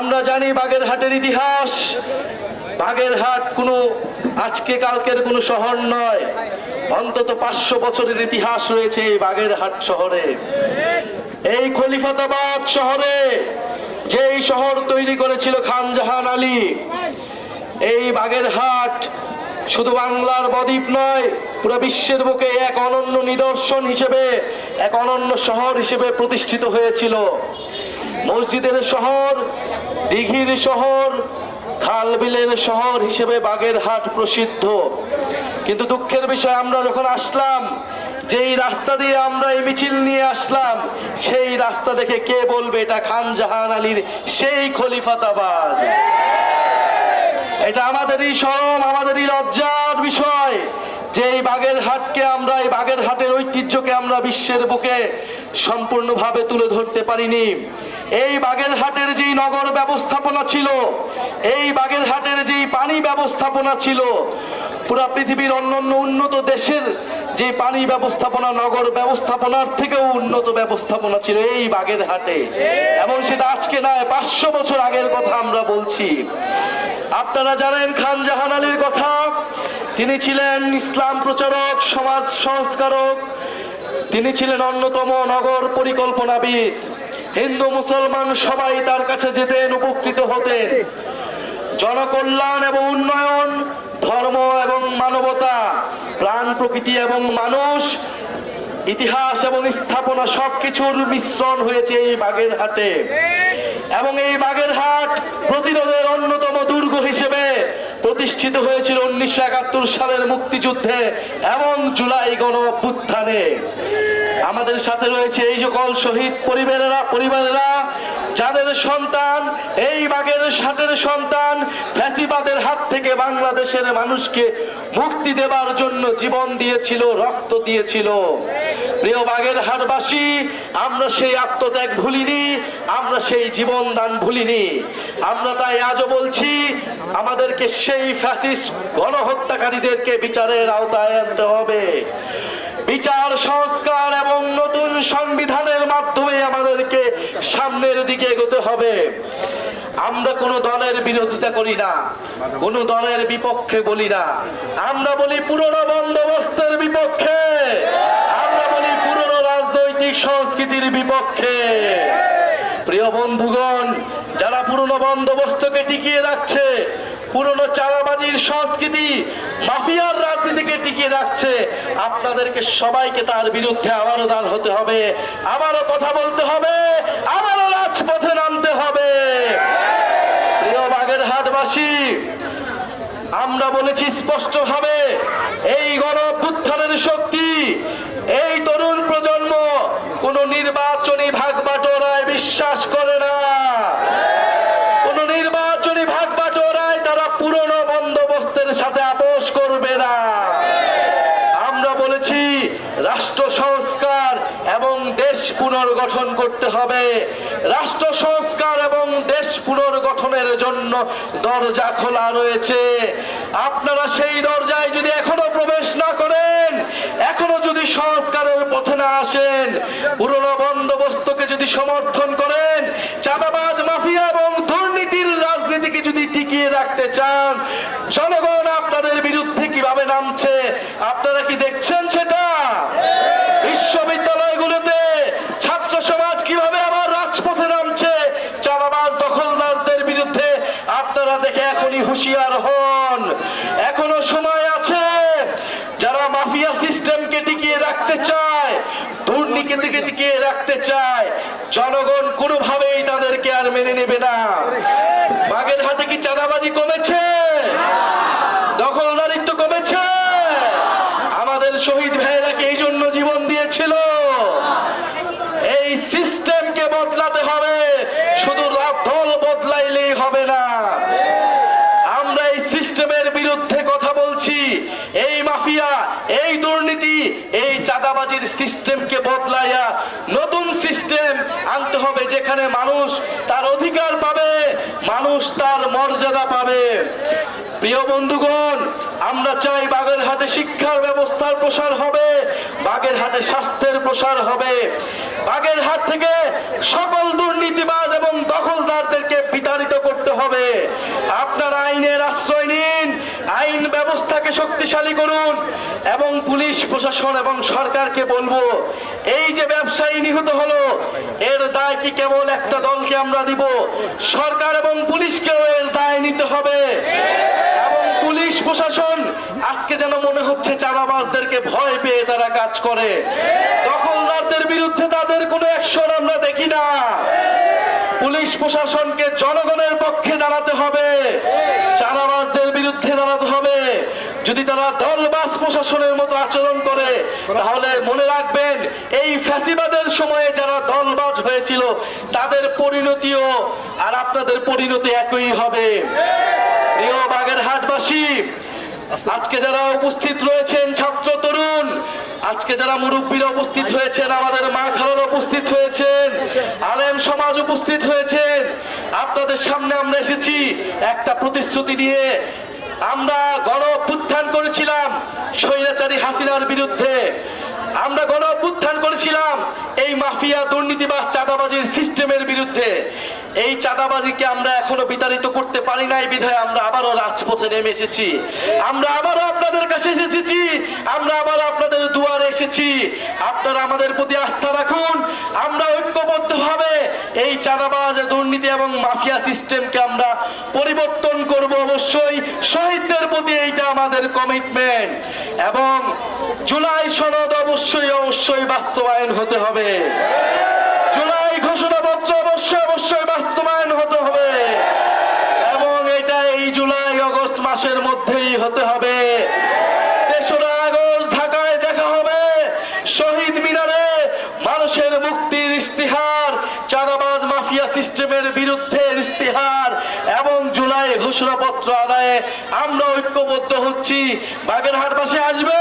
আমরা জানি বাগেরহাটের ইতিহাস। বাগেরহাট কোনো আজকে কালকের কোনো শহর নয়। অন্তত পাঁচশো বছরের ইতিহাস রয়েছে এই বাগেরহাট শহরে। এই খলিফাতাবাদ শহরে যেই শহর তৈরি করেছিল খান জাহান আলী, এই বাগেরহাট শুধু বাংলার বদ্বীপ নয়, পুরো বিশ্বের বুকে এক অনন্য নিদর্শন হিসেবে, এক অনন্য শহর হিসেবে প্রতিষ্ঠিত হয়েছিল। মসজিদের শহর, দিঘির শহর খাল বিলের শহর হিসেবে বাগেরহাট প্রসিদ্ধ। কিন্তু দুঃখের বিষয়, আমরা যখন আসলাম, যেই রাস্তা দিয়ে আমরা এই মিছিল নিয়ে আসলাম, সেই রাস্তা দেখে কে বলবে, এটা খান জাহান আলীর সেই খলিফাতাবাদ। এটা আমাদেরই শরম, আমাদেরই লজ্জার বিষয়। যে এই বাগেরহাটকে আমরা, এই বাগেরহাটের ঐতিহ্যকে আমরা বিশ্বের বুকে সম্পূর্ণভাবে তুলে ধরতে পারিনি। এই বাগেরহাটের যেই নগর ব্যবস্থাপনা ছিল, এই বাগেরহাটের যেই পানি ব্যবস্থাপনা ছিল, পুরা পৃথিবীর অন্যান্য উন্নত দেশের যে পানি ব্যবস্থাপনা, নগর ব্যবস্থাপনার থেকেও উন্নত ব্যবস্থাপনা ছিল এই বাগেরহাটে এবং সেটা আজকে নয়, পাঁচশো বছর আগের কথা আমরা বলছি। আপনারা জানেন খান জাহান আলীর কথা। তিনি ছিলেন ইসলাম প্রচারক, সমাজ সংস্কারক। তিনি ছিলেন অন্যতম নগর পরিকল্পনাবিদ। হিন্দু, মুসলমান সবাই তার কাছে যেতেন, উপকৃত হতেন। জনকল্যাণ এবং উন্নয়ন, ধর্ম এবং মানবতা, প্রাণ প্রকৃতি এবং মানুষ, ইতিহাস এবং স্থাপনা সবকিছুর মিশ্রণ হয়েছে এই বাগেরহাটে। এবং এই বাগেরহাট প্রতিরোধের অন্যতম দুর্গ হিসেবে প্রতিষ্ঠিত হয়েছিল উনিশশো একাত্তর সালের মুক্তিযুদ্ধে এবং জুলাই গণ আমাদের সাথে রয়েছে এই সকল শহীদ পরিবারেরা পরিবারেরা, যাদের সন্তান, এই বাঘের সাথের সন্তান, ফ্যাসিবাদের হাত থেকে বাংলাদেশের মানুষকে মুক্তি দেবার জন্য জীবন দিয়েছিল, রক্ত দিয়েছিল। প্রিয় বাঘের হাটবাসী, আমরা সেই আত্মত্যাগ ভুলিনি, আমরা সেই জীবন দান ভুলিনি। আমরা তাই আজও বলছি, আমাদেরকে সেই ফ্যাসিস গণহত্যাকারীদেরকে বিচারের আওতায় আনতে হবে। বিচার, সংস্কার এবং নতুন সংবিধানের মাধ্যমে আমাদেরকে সামনের দিকে এগোতে হবে। আমরা কোন দলের বিরোধিতা করি না, কোন দলের বিপক্ষে বলি না। আমরা বলি পুরনো বন্দোবস্তের বিপক্ষে, আমরা বলি পুরনো রাজনৈতিক সংস্কৃতির বিপক্ষে। প্রিয় বন্ধুগণ, যারা পুরনো বন্দোবস্তকে টিকিয়ে রাখছে পুরনো চালাবাজির সংস্কৃতি মাফিয়ার রাজনীতিকে টিকিয়ে রাখছে। আপনাদেরকে সবাইকে তার বিরুদ্ধে আবারও দান হতে হবে। আবারও কথা বলতে হবে। আবারও রাজপথে নামতে হবে। প্রিয় আমরা বলেছি স্পষ্ট ভাবে এই গণ শক্তি, এই তরুণ প্রজন্ম কোন নির্বাচনী ভাগ বাটোরায় বিশ্বাস করে না কোন নির্বাচনী ভাগ বাটোরায় তারা পুরনো বন্দোবস্তের সাথে আপোষ করবে না আমরা বলেছি রাষ্ট্র সংস্কার এবং দেশ পুনর্গঠন করতে হবে। রাষ্ট্র সংস্কার এবং দেশ পুনর্গঠনের জন্য দরজা খোলা রয়েছে। আপনারা সেই দরজায় যদি এখনও প্রবেশ না করেন, এখনও যদি সংস্কারের পথে না আসেন, পুরনো বন্দোবস্তকে যদি সমর্থন করেন, চাঁদাবাজ, মাফিয়া এবং দুর্নীতির রাজনীতিকে যদি টিকিয়ে রাখতে চান, জনগণ আপনাদের বিরুদ্ধে কীভাবে নামছে, আপনারা কি দেখছেন সেটা বিশ্ববিদ্যালয়গুলোতে ছাত্র সমাজ কীভাবে আবার রাজপথে নামছে চাঁদাবাজ দখলদারদের বিরুদ্ধে আপনারা এখনই হুঁশিয়ার হন। এখনও সময় আছে। যারা মাফিয়া সিস্টেমকে টিকিয়ে রাখতে চায়, দুর্নীতিকে টিকিয়ে রাখতে চায়, জনগণ কোনোভাবেই তাদেরকে আর মেনে নেবে না। বাগের হাতে কি চাঁদাবাজি কমেছে? দখলদারিত্ব কমেছে? আমাদের শহীদ ভাইয়েরাকে এই জন্য জীবন দিয়েছিল এই সিস্টেমকে বদলাতে হবে শুধু রা- দল বদলাইলেই হবে না আমরা এই সিস্টেমের বিরুদ্ধে কথা বলছি এই মাফিয়া এই দুর্নীতি এই চাঁদাবাজির সিস্টেমকে বদলাইয়া নতুন সিস্টেম আনতে হবে যেখানে মানুষ তার অধিকার পাবে, মানুষ তার মর্যাদা পাবে। প্রিয় বন্ধুগণ, আমরা চাই বাগেরহাটে শিক্ষার ব্যবস্থার প্রসার হবে বাগেরহাটে স্বাস্থ্যের প্রসার হবে। বাগেরহাট থেকে সকল দুর্নীতিবাজ এবং দখলদারদেরকে বিতাড়িত হবে। আপনারা আইনের আশ্রয় নিন, আইন ব্যবস্থাকে শক্তিশালী করুন এবং পুলিশ, প্রশাসন এবং সরকারকে বলব, এই যে ব্যবসায়ী নিহত হলো, এর দায় কি কেবল একটা দলকে আমরা দিব? সরকার এবং পুলিশকেও এর দায় নিতে হবে। এবং পুলিশ, প্রশাসন, আজকে যেন মনে হচ্ছে চাঁদাবাজদেরকে ভয় পেয়ে তারা কাজ করে। দখলদারদের বিরুদ্ধে তাদের কোনো অ্যাকশন আমরা দেখি না। পুলিশ প্রশাসনকে জনগণের পক্ষে দাঁড়াতে হবে। চাঁদাবাজদের বিরুদ্ধে দাঁড়াতে হবে। যদি তারা দলবাজ প্রশাসনের মতো আচরণ করে, তাহলে মনে রাখবেন, এই ফ্যাসিবাদের সময়ে যারা দলবাজ হয়েছিল, তাদের পরিণতিও আর আপনাদের পরিণতি একই হবে। প্রিয় বাগেরহাটবাসী, আজকে যারা উপস্থিত রয়েছেন ছাত্র তরুণ, আজকে যারা মুরব্বীরা উপস্থিত হয়েছেন, আমাদের মা খালারা উপস্থিত হয়েছেন আলেম সমাজ উপস্থিত হয়েছেন আপনাদের সামনে আমরা এসেছি একটা প্রতিশ্রুতি নিয়ে আমরা গণ অভ্যুত্থান করেছিলাম স্বৈরাচারী হাসিনার বিরুদ্ধে। আমরা গণ অভ্যুত্থান করেছিলাম এই মাফিয়া দুর্নীতিবাজ চাঁদাবাজির সিস্টেমের বিরুদ্ধে। এই চাঁদাবাজিকে আমরা এখনও বিতাড়িত করতে পারি নাই, বিধায় আমরা আবারও রাজপথে নেমে এসেছি। আমরা আবারও আপনাদের কাছে এসেছি, আমরা আবার আপনাদের দুয়ারে এসেছি। আপনারা আমাদের প্রতি আস্থা রাখুন, আমরা ভাবে এই চাঁদাবাজ দুর্নীতি এবং মাফিয়া সিস্টেমকে আমরা পরিবর্তন করব অবশ্যই। শহীদদের প্রতি এইটা আমাদের কমিটমেন্ট এবং জুলাই সনদ অবশ্যই অবশ্যই বাস্তবায়ন হতে হবে। জুলাই ঘোষণাপত্র অবশ্যই অবশ্যই বাস্তবায়ন হতে হবে। এবং এটা এই জুলাই আগস্ট মাসের মধ্যেই হতে হবে তেসরা আগস্ট ঢাকায় দেখা হবে শহীদ মিনারে মানুষের মুক্তির ইস্তিহার চাঁদাবাজ সিস্টেমের বিরুদ্ধে ইস্তিহার এবং জুলাই ঘোষণাপত্র আদায়ে আমরা ঐক্যবদ্ধ হচ্ছি। বাগেরহাট পাশে আসবে।